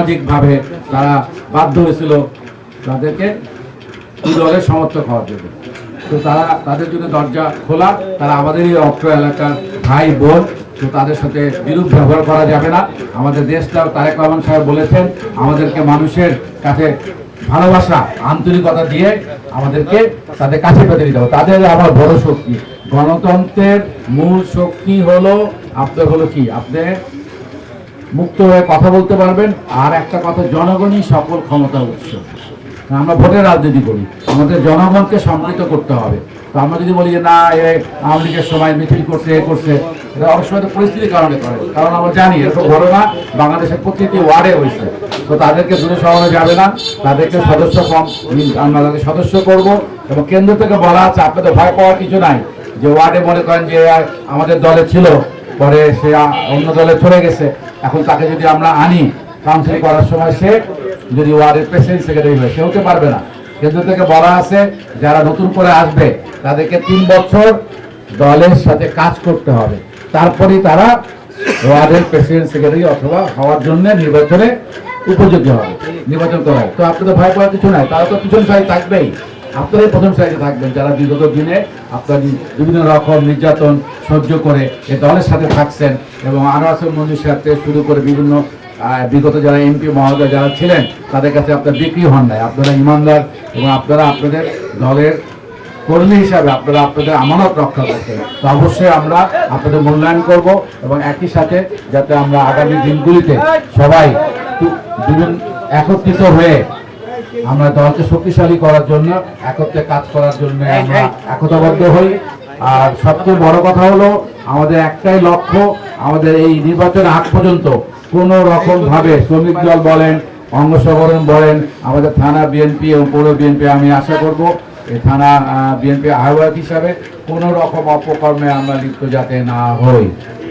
সামাজিকভাবে তারা বাধ্য হয়েছিল তাদেরকে দলের সমর্থক হওয়ার জন্য। তো তারা তাদের জন্য দরজা খোলা, তারা আমাদের এই অত্র এলাকার ভাই বোন, তো তাদের সাথে বিরূপ ব্যবহার করা যাবে না। আমাদের দেশটা তারেক রহমান সাহেব বলেছেন, আমাদেরকে মানুষের কাছে ভালোবাসা, আন্তরিকতা দিয়ে আমাদেরকে তাদের কাছে পেতে দিতে হবে। তাদের আমার বড় শক্তি। গণতন্ত্রের মূল শক্তি হলো, আপনার হলো কি? আপনি মুক্ত হয়ে কথা বলতে পারবেন, আর একটা কথা, জনগণই সকল ক্ষমতা উৎস। আমরা ভোটের রাজনীতি করি, আমাদের জনগণকে সম্পৃক্ত করতে হবে। তো আমরা যদি বলি যে, না, এ আওয়ামী লীগের সময় মিছিল করছে, এ করছে, এটা অনেক সময় তো পরিস্থিতির কারণে করে। কারণ আমরা জানি এরকম ঘটনা, বাংলাদেশের প্রতিটি ওয়ার্ডে হয়েছে। তো তাদেরকে দূরে সরানো যাবে না, তাদেরকে সদস্য কম আমরা তাদের সদস্য করব, এবং কেন্দ্র থেকে বলা আছে, আপনাদের ভয় পাওয়ার কিছু নাই। যে ওয়ার্ডে মনে করেন যে, আমাদের দলে ছিল, পরে সে অন্য দলে চলে গেছে। এখন তাকে যদি আমরা আনি কাউন্সিল করার সময় সে যদি ওয়ার্ডের প্রেসিডেন্ট সেক্রেটারি হয়, সে হতে পারবে না। কেন্দ্র থেকে বলা আছে, যারা নতুন করে আসবে, তাদেরকে তিন বছর দলের সাথে কাজ করতে হবে। তারপরেই তারা ওয়ার্ডের প্রেসিডেন্ট সেক্রেটারি অথবা হওয়ার জন্য নির্বাচনে উপযোগ্য হবে, নির্বাচন করা। তো আপনাদের ভয় পাওয়ার কিছু নাই, তারা তো পিছন সাইড থাকবেই। আপনারাই প্রথম সাইডে থাকবেন, যারা বিগত দিনে আপনার বিভিন্ন রকম নির্যাতন সহ্য করে এ দলের সাথে থাকছেন এবং আনোয়ার মন্দির সাথে শুরু করে বিভিন্ন বিগত যারা এমপি মহোদয় যারা ছিলেন, তাদের কাছে আপনার বিক্রি হন নাই। আপনারা ইমানদার এবং আপনারা আপনাদের দলের কর্মী হিসাবে আপনারা আপনাদের আমানত রক্ষা করছেন। তো অবশ্যই আমরা আপনাদের মূল্যায়ন করব এবং একই সাথে যাতে আমরা আগামী দিনগুলিতে সবাই একত্রিত হয়ে আমরা দলকে শক্তিশালী করার জন্য, একত্রে কাজ করার জন্য আমরা একতাবদ্ধ হই। আর সবচেয়ে বড় কথা হলো, আমাদের একটাই লক্ষ্য, আমাদের এই নির্বাচন আগ পর্যন্ত কোনো রকম ভাবে শ্রমিক দল বলেন অঙ্গ বলেন, আমাদের থানা বিএনপি এবং পৌর বিএনপি, আমি আশা করব থানা বিএনপি আহ্বায়ক হিসাবে কোনো রকম অপকর্মে আমরা লিপ্ত যাতে না হই।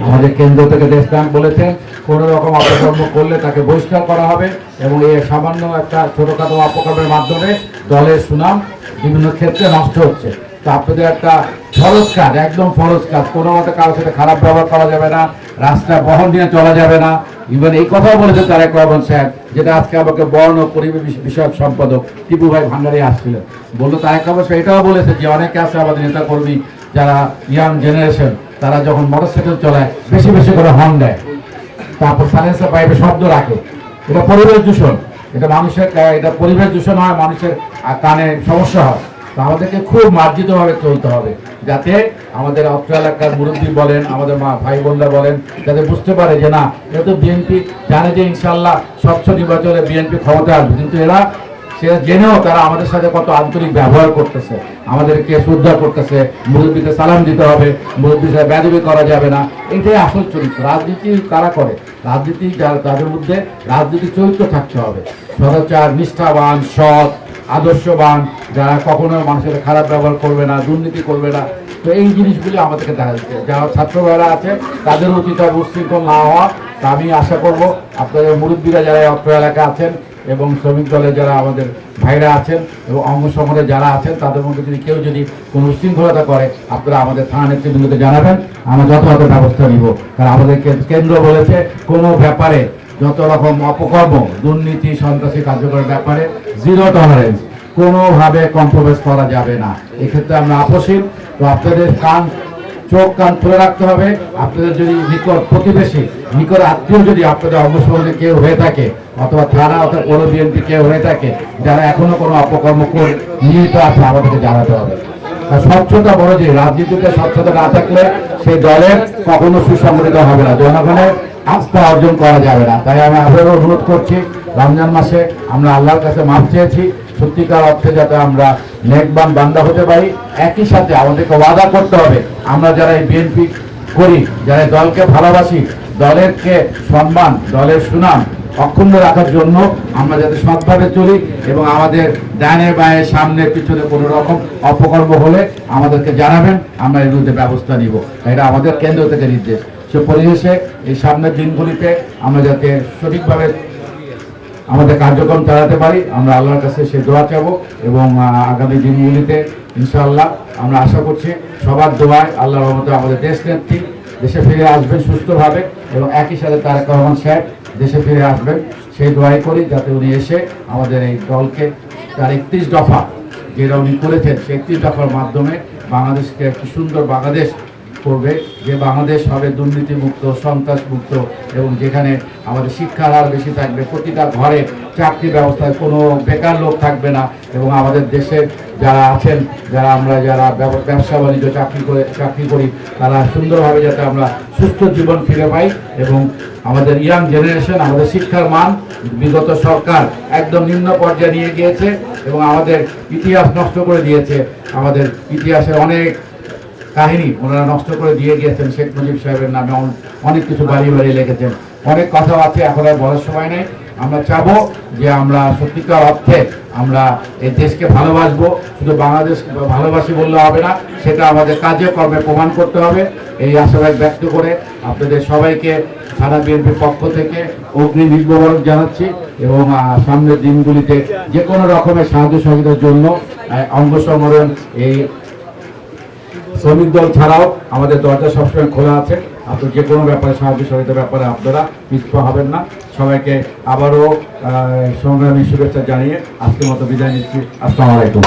আমাদের কেন্দ্র থেকে দেশ ব্যাংক বলেছেন কোনো রকম অপকর্ম করলে তাকে বহিষ্কার করা হবে এবং এই সামান্য একটা ছোটোখাটো অপকর্মের মাধ্যমে দলের সুনাম বিভিন্ন ক্ষেত্রে নষ্ট হচ্ছে। তো আপনাদের একটা ফরজ কাজ, একদম ফরজ কাজ। কোনো মতে কারোর সাথে খারাপ ব্যবহার করা যাবে না রাস্তা বহন নিয়ে চলা যাবে না। ইভেন এই কথাও বলেছে তারেক রহমান সাহেব যেটা আজকে আমাকে বর্ণ পরিবেশ বিষয়ক সম্পাদক টিপু ভাই ভান্ডারি আসছিলেন। বলল, তারেক রহমান সাহেব এটাও বলেছে যে অনেকে আছে আমাদের নেতা কর্মী যারা ইয়াং জেনারেশন, তারা যখন মোটরসাইকেল চলায়, বেশি বেশি করে হর্ন দেয়। তারপর সাইলেন্সার পাইপে শব্দ রাখে। এটা পরিবেশ দূষণ। এটা মানুষের এটা পরিবেশ দূষণ হয়, মানুষের কানে সমস্যা হয়। আমাদেরকে খুব মার্জিতভাবে চলতে হবে, যাতে আমাদের অত্র এলাকার মুরব্বী বলেন, আমাদের মা ভাই বোনরা বলেন, যাতে বুঝতে পারে যে না এটা তো বিএনপি জানে যে ইনশাল্লাহ স্বচ্ছ নির্বাচনে বিএনপি ক্ষমতা আসবে। কিন্তু এরা, সে জেনেও তারা আমাদের সাথে কত আন্তরিক ব্যবহার করতেছে, আমাদেরকে শ্রদ্ধা করতেছে, মুরব্বীকে সালাম দিতে হবে, মুরব্বীর সাথে ব্যাধবি করা যাবে না। এইটাই আসল চরিত্র। রাজনীতি কারা করে? রাজনীতি যারা, তাদের মধ্যে রাজনীতি চরিত্র থাকতে হবে। সদাচার নিষ্ঠাবান, সৎ আদর্শবান, যারা কখনো মানুষের খারাপ ব্যবহার করবে না, দুর্নীতি করবে না। তো এই জিনিসগুলি আমাদেরকে দেখা যাচ্ছে। যারা ছাত্র ভাইরা আছে, তাদের উচিত উশৃঙ্খল না হওয়া, তা আমি আশা করব আপনাদের মুরব্বীরা যারা অত্র এলাকা আছেন এবং শ্রমিক দলে যারা আমাদের ভাইরা আছেন এবং অঙ্গ সংগঠনে যারা আছেন, তাদের মধ্যে যদি কেউ যদি কোনো উশৃঙ্খলতা করে, আপনারা আমাদের থানা নেতৃবৃন্দকে জানাবেন। আমরা যথাযথ ব্যবস্থা নিব। কারণ আমাদের কেন্দ্র বলেছে, কোনো ব্যাপারে যত রকম অপকর্ম, দুর্নীতি, সন্ত্রাসী কার্যকরের ব্যাপারে জিরো টলারেন্স কোনোভাবে কম্প্রোমাইজ করা যাবে না। এক্ষেত্রে আমরা আপোষহীন। তো আপনাদের কান, চোখ, কান খুলে রাখতে হবে। আপনাদের যদি নিকট প্রতিবেশী, নিকট আত্মীয় যদি আপনাদের অংশগ্রহণে কেউ হয়ে থাকে, অথবা থানা অথবা পৌর বিএনপি কেউ হয়ে থাকে, যারা এখনও কোনো অপকর্ম করে, নিহিত আছে আমাদেরকে জানাতে হবে। আর স্বচ্ছতা বড় যে, রাজনীতিতে স্বচ্ছতা না থাকলে সেই দলের কখনো সুসংগঠিত হবে না। জনগণের আস্থা অর্জন করা যাবে না। তাই আমি আবারও অনুরোধ করছি, রমজান মাসে আমরা আল্লাহর কাছে মাপ চেয়েছি। সত্যিকার অর্থে যাতে আমরা নেকবান বান্দা হতে পারি, একই সাথে আমাদেরকে ওয়াদা করতে হবে। আমরা যারা এই বিএনপি করি, যারা দলকে ভালোবাসি, দলেরকে সম্মান, দলের সুনাম অক্ষুণ্ণ রাখার জন্য আমরা যাতে সৎভাবে চলি এবং আমাদের ডানে বায়ে সামনে পিছনে কোনো রকম অপকর্ম হলে আমাদেরকে জানাবেন, আমরা এর বিরুদ্ধে ব্যবস্থা নিব। এটা আমাদের কেন্দ্র থেকে নির্দেশ। সে পরিবেশে, এই সামনের দিনগুলিতে আমরা যাতে সঠিকভাবে আমাদের কার্যক্রম চালাতে পারি, আমরা আল্লাহর কাছে সে দোয়া চাবো এবং আগামী দিনগুলিতে ইনশাআল্লাহ আমরা আশা করছি সবার দোয়ায় আল্লাহর রহমতে আমাদের দেশ নেত্রী দেশে ফিরে আসবেন সুস্থভাবে এবং একই সাথে তারেক রহমান সাহেব দেশে ফিরে আসবেন। সেই দোয়াই করি যাতে উনি এসে আমাদের এই দলকে তার একত্রিশ দফা, যেটা উনি করেছেন, সেই একত্রিশ দফার মাধ্যমে বাংলাদেশকে একটি সুন্দর বাংলাদেশ করবে যে বাংলাদেশ হবে দুর্নীতিমুক্ত, সন্ত্রাসমুক্ত এবং যেখানে আমাদের শিক্ষার হার বেশি থাকবে, প্রতিটা ঘরে চাকরি ব্যবস্থায় কোনো বেকার লোক থাকবে না এবং আমাদের দেশের যারা আছেন, যারা আমরা যারা ব্যবসা বাণিজ্য, চাকরি করে, চাকরি করি, তারা সুন্দরভাবে যাতে আমরা সুস্থ জীবন ফিরে পাই এবং আমাদের ইয়াং জেনারেশন আমাদের শিক্ষার মান বিগত সরকার একদম নিম্ন পর্যায়ে নিয়ে গিয়েছে এবং আমাদের ইতিহাস নষ্ট করে দিয়েছে। আমাদের ইতিহাসের অনেক কাহিনী ওনারা নষ্ট করে দিয়ে গিয়েছেন শেখ মুজিব সাহেবের নামে অনেক কিছু বাড়ি বাড়ি লিখেছেন। অনেক কথা আছে, এখন আর বলার সময় নেই। আমরা চাবো যে আমরা সত্যিকার অর্থে আমরা এই দেশকে ভালোবাসবো। শুধু বাংলাদেশ ভালোবাসি বললে হবে না, সেটা আমাদের কাজে কর্মে প্রমাণ করতে হবে। এই আশাবাদ ব্যক্ত করে আপনাদের সবাইকে সারা বিএনপির পক্ষ থেকে অগ্নি বিজ্ঞাপন জানাচ্ছি এবং সামনের দিনগুলিতে যে কোনো রকমের সাহায্য সহযোগিতার জন্য অঙ্গ সংগঠন এই শ্রমিক দল ছাড়াও আমাদের দরজা সবসময় খোলা আছে। আপনি যে কোনো ব্যাপারে সাহায্য সহযোগিতার ব্যাপারে আপনারা পিছপা হবেন না। সবাইকে আবারও সংগ্রামী শুভেচ্ছা জানিয়ে আজকের মতো বিদায় নিচ্ছি। আসসালামু আলাইকুম।